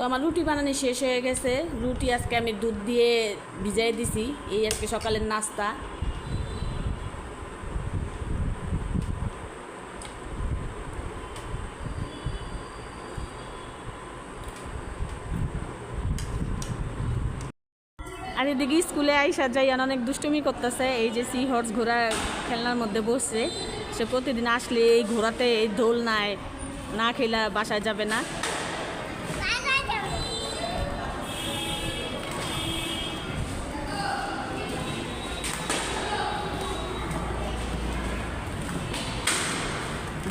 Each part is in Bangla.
তো আমার রুটি বানানো শেষ হয়ে গেছে। রুটি আজকে আমি দুধ দিয়ে ভিজাই দিছি। এই আজকে সকালের নাস্তা। আর এদিকে স্কুলে আইসা যাইয়ান অনেক দুষ্টুমি করতেছে। এই যে সি হর্স ঘোড়া খেলনার মধ্যে বসছে। সে প্রতিদিন আসলে এই ঘোড়াতে এই দোল নাই না খেলা বাসায় যাবে না।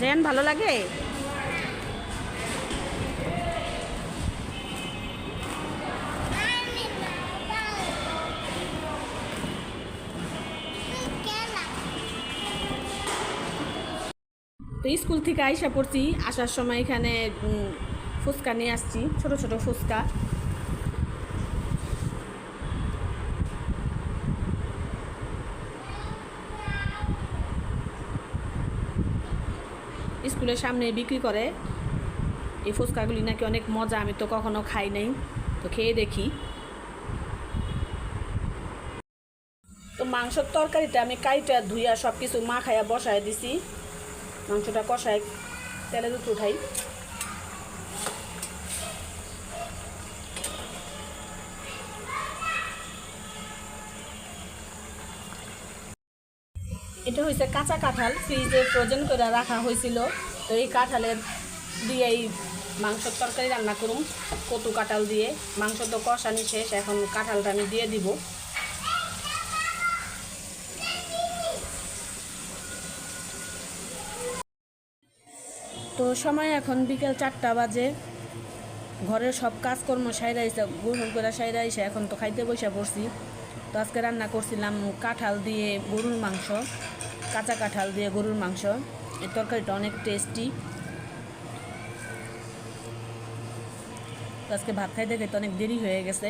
জেন ভালো লাগে? তো স্কুল থেকে আইসা পড়ছি, আসার সময় এখানে ফুচকা নিয়ে আসছি, ছোট ছোট ফুচকা। স্কুলের সামনে বিক্রি করে। এই ফুচকাগুলি নাকি অনেক মজা, আমি তো কখনো খাই নাই। তো খেয়ে দেখি। তো মাংসর তরকারিতে আমি কাইটা ধুইয়া সব কিছু মাখাইয়া বসায় দিছি। মাংসটা কষায় তেলে দুটো উঠাই। এটা হয়েছে কাঁচা কাঁঠাল, ফ্রিজে ফ্রোজেন করে রাখা হয়েছিল তো এই কাঁঠালের দিয়ে এই মাংসর তরকারি রান্না করুন কটু কাঁঠাল দিয়ে। মাংস তো কষানি শেষ, এখন কাঁঠালটা আমি দিয়ে দিব। তো সময় এখন বিকেল চারটা বাজে। ঘরের সব কাজকর্ম সাইরা এসে গোসল করে সাইরা এসে এখন তো খাইতে বসে পড়ছি। তো আজকে রান্না করছিলাম কাঁঠাল দিয়ে গরুর মাংস। কাঁচা কাঁঠাল দিয়ে গরুর মাংস। এই তরকারিটা অনেক টেস্টি আজকে ভাত খাইতে খাইতে অনেক দেরি হয়ে গেছে।